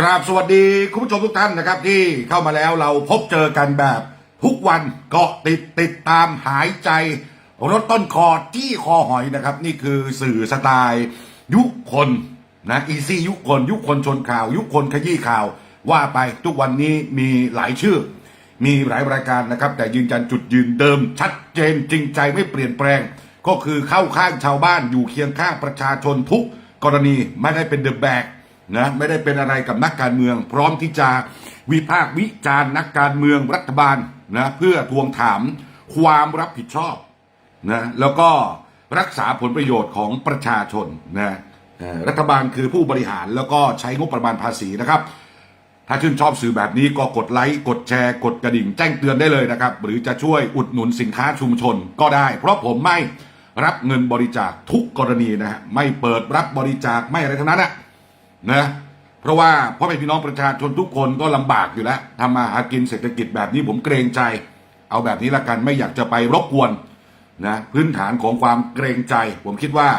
กราบสวัสดีคุณผู้ชมทุกท่านนะครับ ที่เข้ามาแล้วเราพบเจอกันแบบทุกวันเกาะติดติดตามหายใจรถต้นคอที่คอหอยนะครับ นี่คือสื่อสไตล์ยุคคนนะอีซี่ยุคคนยุคคนชนข่าว ยุคคนขยี้ข่าว ว่าไปทุกวันนี้มีหลายชื่อ มีหลายรายการนะครับ แต่ยืนยันจุดยืนเดิม ชัดเจนจริงใจไม่เปลี่ยนแปลง ก็คือเข้าข้างชาวบ้านอยู่เคียงข้างประชาชนทุกกรณีไม่ได้เป็นเดอะแบก นะไม่ได้เป็นอะไรกับนักการเมือง พร้อมที่จะวิพากษ์วิจารณ์นักการเมืองรัฐบาลนะเพื่อทวงถามความรับผิดชอบนะแล้วก็รักษาผลประโยชน์ของประชาชนนะรัฐบาลคือผู้บริหารแล้วก็ใช้งบประมาณภาษีนะครับ ถ้าชื่นชอบสื่อแบบนี้ก็กดไลค์กดแชร์ กดกระดิ่งแจ้งเตือนได้เลยนะครับ หรือจะช่วยอุดหนุนสินค้าชุมชนก็ได้ เพราะผมไม่รับเงินบริจาคทุกกรณีนะฮะไม่เปิดรับบริจาคไม่อะไรทั้งนั้นนะ นะเพราะว่าพ่อแม่พี่น้องประชาชนทุกคนก็ลำบากอยู่แล้วทำมาหากินเศรษฐกิจแบบนี้ผมเกรงใจ เอาแบบนี้ละกันไม่อยากจะไปรบกวนนะพื้นฐานของความเกรงใจ ผมคิดว่า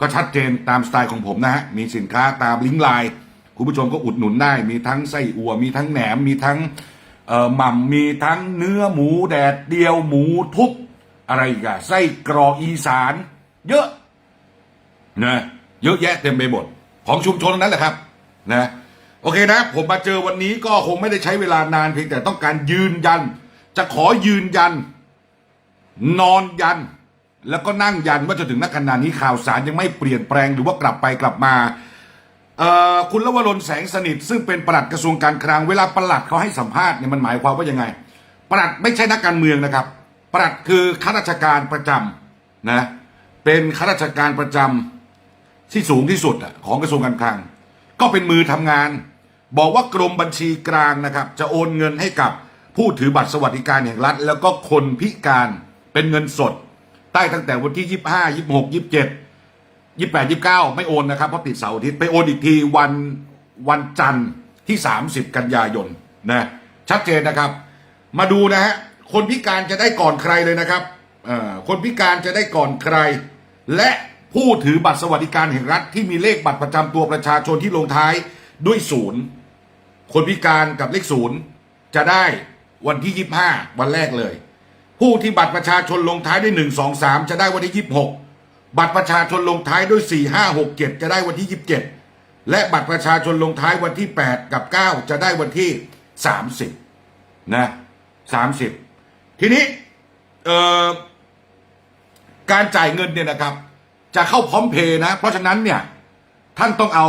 ก็ชัดเจนตามสไตล์ของผมนะฮะมีสินค้าตามลิงก์ไลน์คุณผู้ชมก็อุดหนุนได้ มีทั้งไส้อั่วมีทั้งแหนมมีทั้งหม่ำมีทั้งเนื้อหมูแดดเดียวหมูทุบอะไรกอะไส้กรอกอีสาน เยอะนะเยอะแยะเต็มไปหมด ของชุมชนนั้นแหละครับนะโอเคนะ ผมมาเจอวันนี้ก็คงไม่ได้ใช้เวลานานเพียงแต่ต้องการยืนยัน จะขอยืนยัน นอนยัน แล้วก็นั่งยันว่าจนถึงนักขณะนี้ข่าวสารยังไม่เปลี่ยนแปลงหรือว่ากลับไปกลับมาคุณลวรนแสงสนิท ซึ่งเป็นปลัดกระทรวงการคลังเวลาปลัดเขาให้สัมภาษณ์เนี่ยมันหมายความว่ายังไงปลัดไม่ใช่นักการเมืองนะครับปลัดคือข้าราชการประจำนะเป็นข้าราชการประจำ ที่สูงที่สุดอะของกระทรวงการคลัง ก็เป็นมือทำงาน บอกว่ากรมบัญชีกลางนะครับ จะโอนเงินให้กับผู้ถือบัตรสวัสดิการแห่งรัฐ แล้วก็คนพิการเป็นเงินสดได้ตั้งแต่วันที่ 25 26 27ยี่แปดยี่เก้าไม่โอนนะครับเพราะติดเสาร์อาทิตย์ไปโอนอีกทีวันวันจันทร์ที่ 30 กันยายนนะชัดเจนนะครับ มาดูนะฮะคนพิการจะได้ก่อนใครเลยนะครับอ่อคนพิการจะได้ก่อนใคร และ ผู้ถือบัตรสวัสดิการแห่งรัฐที่มีเลขบัตรประจำตัวประชาชนที่ลงท้ายด้วยศูนย์คนพิการกับเลขศูนย์จะได้วันที่ 25 วันแรกเลย ผู้ที่บัตรประชาชนลงท้ายด้วย 1 2 3 จะได้วันที่ 26 บัตรประชาชนลงท้ายด้วย 4 5 6 7 จะได้วันที่ 27 และบัตรประชาชนลงท้ายวันที่ 8 กับ 9 จะได้วันที่ 30 นะ 30 ทีนี้การจ่ายเงินเนี่ยนะครับ จะเข้าพร้อมเพย์นะ เพราะฉะนั้นเนี่ยท่านต้องเอา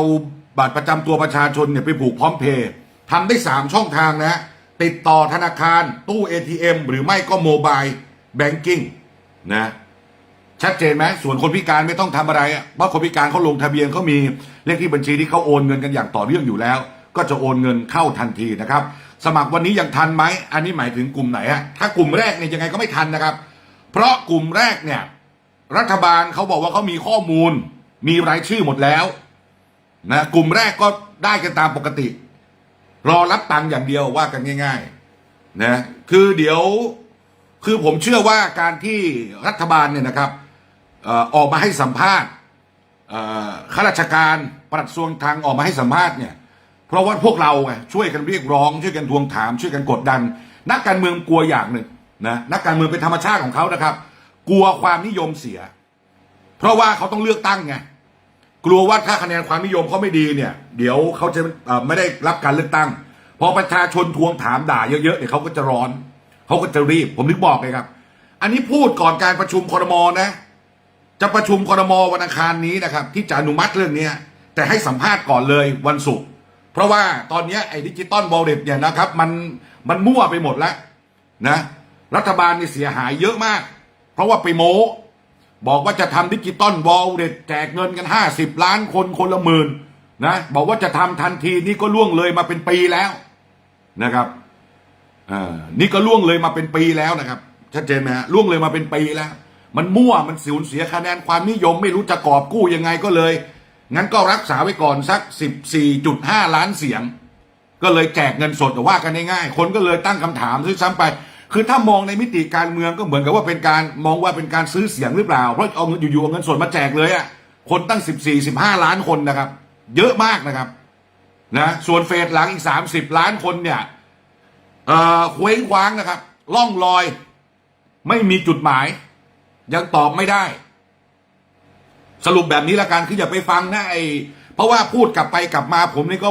บัตรประจำตัวประชาชนเนี่ยไปผูกพร้อมเพย์ทำได้ 3 ช่องทางนะ ติดต่อธนาคารตู้ ATM หรือไม่ก็โมบายแบงกิ้งนะชัดเจนไหมส่วนคนพิการไม่ต้องทำอะไรเพราะคนพิการเขาลงทะเบียนเขามีเลขที่บัญชีที่เขาโอนเงินกันอย่างต่อเนื่องอยู่แล้ว ก็จะโอนเงินเข้าทันทีนะครับ สมัครวันนี้ยังทันไหมอันนี้หมายถึงกลุ่มไหนฮะถ้ากลุ่มแรกเนี่ยยังไงก็ไม่ทันนะครับ เพราะกลุ่มแรกเนี่ย รัฐบาลเขาบอกว่าเขามีข้อมูล มีรายชื่อหมดแล้วนะกลุ่มแรกก็ได้กันตามปกติ รอรับตังค์อย่างเดียวว่ากันง่ายๆนะคือเดี๋ยวคือผมเชื่อว่าการที่รัฐบาลเนี่ยนะครับออกมาให้สัมภาษณ์ข้าราชการปลัดกระทรวงทางออกมาให้สัมภาษณ์เนี่ยเพราะว่าพวกเราไงช่วยกันเรียกร้อง ช่วยกันทวงถาม ช่วยกันกดดัน นักการเมืองกลัวอย่างหนึ่งนะนักการเมืองเป็นธรรมชาติของเขานะครับ กลัวความนิยมเสีย เพราะว่าเขาต้องเลือกตั้งไงกลัวว่าถ้าคะแนนความนิยมเขาไม่ดีเนี่ย เดี๋ยวเขาจะไม่ได้รับการเลือกตั้งพอประชาชนทวงถามด่าเยอะๆเนี่ยเขาก็จะร้อนเขาก็จะรีบ ผมถึงบอกเลยครับ อันนี้พูดก่อนการประชุมคอรมอนะ จะประชุมคอรมอวันอังคารนี้นะครับ ที่จะอนุมัติเรื่องเนี้ยแต่ให้สัมภาษณ์ก่อนเลยวันศุกร์เพราะว่าตอนนี้ไอ้ดิจิตอลวอลเล็ตเนี่ยนะครับ มันมันมั่วไปหมดแล้วนะ รัฐบาลนี่เสียหายเยอะมาก เพราะว่าไปโม้บอกว่าจะทำดิจิตอลวอลเล็ตแจกเงินกันห้าสิบล้านคนคนละหมื่นนะบอกว่าจะทำทันทีนี่ก็ล่วงเลยมาเป็นปีแล้วนะครับอ่านี่ก็ล่วงเลยมาเป็นปีแล้วนะครับชัดเจนไหมฮะล่วงเลยมาเป็นปีแล้ว มันมั่วมันสูญเสียคะแนนความนิยมไม่รู้จะกอบกู้ยังไงก็เลย งั้นก็รักษาไว้ก่อนสัก 14.5 ล้านเสียง ก็เลยแจกเงินสดแต่ว่ากันง่ายๆคนก็เลยตั้งคำถามซื้อซ้ำไป คือถ้ามองในมิติการเมืองก็เหมือนกับว่าเป็นการมองว่าเป็นการซื้อเสียงหรือเปล่า เพราะเอาเงินอยู่ๆเอาเงินสดมาแจกเลยอะคนตั้ง 14 15 ล้านคนนะครับ เยอะมากนะครับนะส่วนเฟสหลังอีก 30 ล้านคนเนี่ยเอ่อเคว้งคว้างนะครับ ล่องลอย ไม่มีจุดหมาย ยังตอบไม่ได้ สรุปแบบนี้ละกันคืออย่าไปฟังนะไอเพราะว่าพูดกลับไปกลับมาผมนี่ก็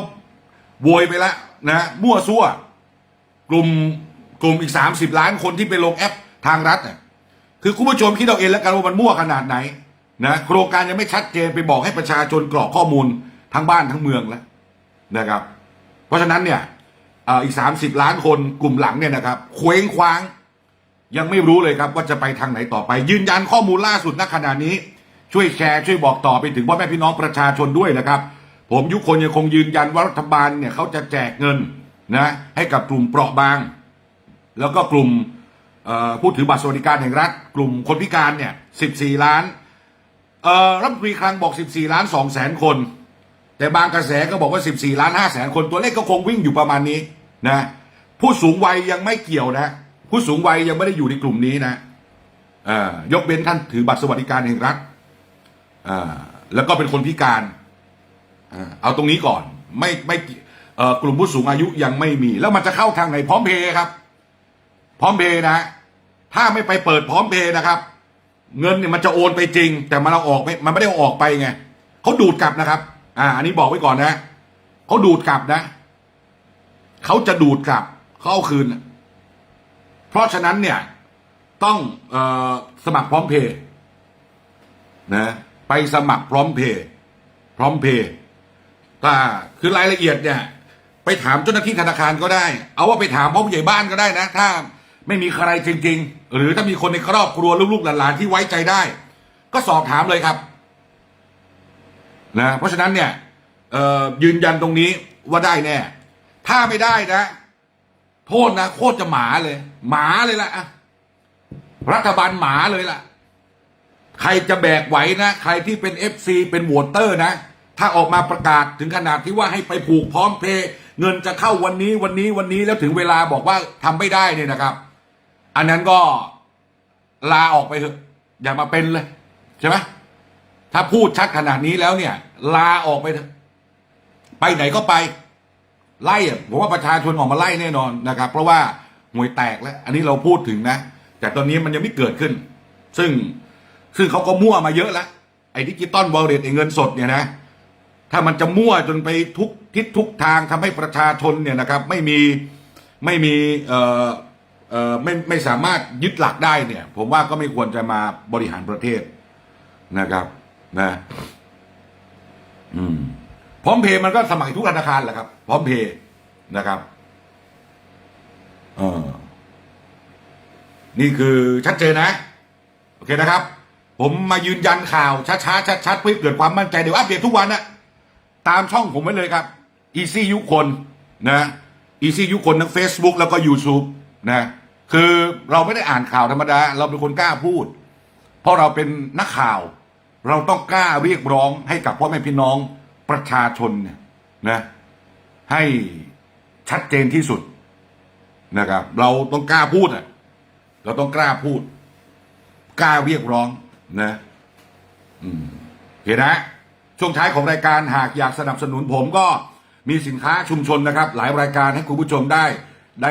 โวยไปแล้วนะมั่วซั่ว กลุ่ม กลุ่มอีก 30 ล้านคนที่ไปลงแอปทางรัฐน่ะคือคุณผู้ชมคิดเอาเองแล้วกันว่ามันมั่วขนาดไหนนะโครงการยังไม่ชัดเจนไปบอกให้ประชาชนกรอกข้อมูลทั้งบ้านทั้งเมืองแล้วนะครับ เพราะฉะนั้นเนี่ยอีก 30 ล้านคนกลุ่มหลังเนี่ยนะครับเคว้งคว้าง ยังไม่รู้เลยครับว่าจะไปทางไหนต่อไป ยืนยันข้อมูลล่าสุดณขณะนี้ ช่วยแชร์ช่วยบอกต่อไปถึงพ่อแม่พี่น้องประชาชนด้วยนะครับ ผมยุคคนยังคงยืนยันว่ารัฐบาลเนี่ยเขาจะแจกเงินนะให้กับกลุ่มเปราะบาง แล้วก็กลุ่มผู้ถือบัตรสวัสดิการแห่งรัฐ กลุ่มคนพิการเนี่ย14 ล้านรัฐมนตรีคลังบอก 14 ล้าน2แสนคน แต่บางกระแสก็บอกว่า 14 ล้าน5แสนคนตัวเลขก็คงวิ่งอยู่ประมาณนี้นะผู้สูงวัยยังไม่เกี่ยวนะ ผู้สูงวัยยังไม่ได้อยู่ในกลุ่มนี้นะยกเว้นท่านถือบัตรสวัสดิการแห่งรัฐแล้วก็เป็นคนพิการเอาตรงนี้ก่อนไม่ไม่กลุ่มผู้สูงอายุยังไม่มี แล้วมันจะเข้าทางไหนพร้อมเพย์ครับ พร้อมเพย์นะถ้าไม่ไปเปิดพร้อมเพย์นะครับ เงินเนี่ยมันจะโอนไปจริง แต่มันเอาออกไม่มันไม่ได้ออกไปไงเขาดูดกลับนะครับ อ่า อันนี้บอกไว้ก่อนนะเขาดูดกลับนะเขาจะดูดกลับเขาเอาคืน เพราะฉะนั้นเนี่ย ต้องเออสมัครพร้อมเพย์นะไปสมัครพร้อมเพย์พร้อมเพย์ถ้าคือรายละเอียดเนี่ย ไปถามเจ้าหน้าที่ธนาคารก็ได้ เอาว่าไปถามพ่อผู้ใหญ่บ้านก็ได้นะ ถ้า ไม่มีใครจริง ๆ หรือถ้ามีคนในครอบครัวลูกๆหลานๆที่ไว้ใจได้ ก็สอบถามเลยครับนะเพราะฉะนั้นเนี่ยยืนยันตรงนี้ว่าได้แน่ ถ้าไม่ได้นะ โทษนะโคตรจะหมาเลย หมาเลยละอะรัฐบาลหมาเลยล่ะ ใครจะแบกไหวนะ ใครที่เป็นเอฟซีเป็นวตเตอร์นะ ถ้าออกมาประกาศถึงขนาดที่ว่าให้ไปผูกพร้อมเพย์เงินจะเข้าวันนี้วันนี้วันนี้แล้วถึงเวลาบอกว่าทำไม่ได้เนี่ยนะครับ อันนั้นก็ลาออกไปเถอะ อย่ามาเป็นเลย ใช่ไหมถ้าพูดชัดขนาดนี้แล้วเนี่ย ลาออกไปเถอะ ไปไหนก็ไป ไล่อะผมว่าประชาชนออกมาไล่แน่นอนนะครับ เพราะว่าหวยแตกแล้ว อันนี้เราพูดถึงนะ แต่ตอนนี้มันยังไม่เกิดขึ้น ซึ่งซึ่งเขาก็มั่วมาเยอะแล้ว ไอ้ดิจิตอลวอลเล็ตไอ้เงินสดเนี่ยนะถ้ามันจะมั่วจนไปทุกทิศทุกทางทำให้ประชาชนเนี่ยนะครับ ไม่มีไม่มีเอ่อ ไม่ไม่สามารถยึดหลักได้เนี่ย ผมว่าก็ไม่ควรจะมาบริหารประเทศนะครับ นะ อืมพร้อมเพย์มันก็สมัครทุกธนาคารแหละครับ พร้อมเพย์นะครับเออนี่คือชัดเจนนะ โอเคนะครับ ผมมายืนยันข่าวช้าๆชัดๆเพื่อเกิดความมั่นใจเดี๋ยวอัปเดตทุกวันนะตามช่องผมไว้เลยครับ Easy ยุคนนะ Easy ยุคนทั้ง Facebook แล้วก็ YouTube นะ คือเราไม่ได้อ่านข่าวธรรมดา เราเป็นคนกล้าพูด เพราะเราเป็นนักข่าว เราต้องกล้าเรียกร้องให้กับพ่อแม่พี่น้องประชาชนเนี่ยนะให้ชัดเจนที่สุดนะครับ เราต้องกล้าพูดอะเราต้องกล้าพูด กล้าเรียกร้องนะอืมเห็นนะช่วงท้ายของรายการหากอยากสนับสนุนผมก็มีสินค้าชุมชนนะครับ หลายรายการให้คุณผู้ชมได้ได้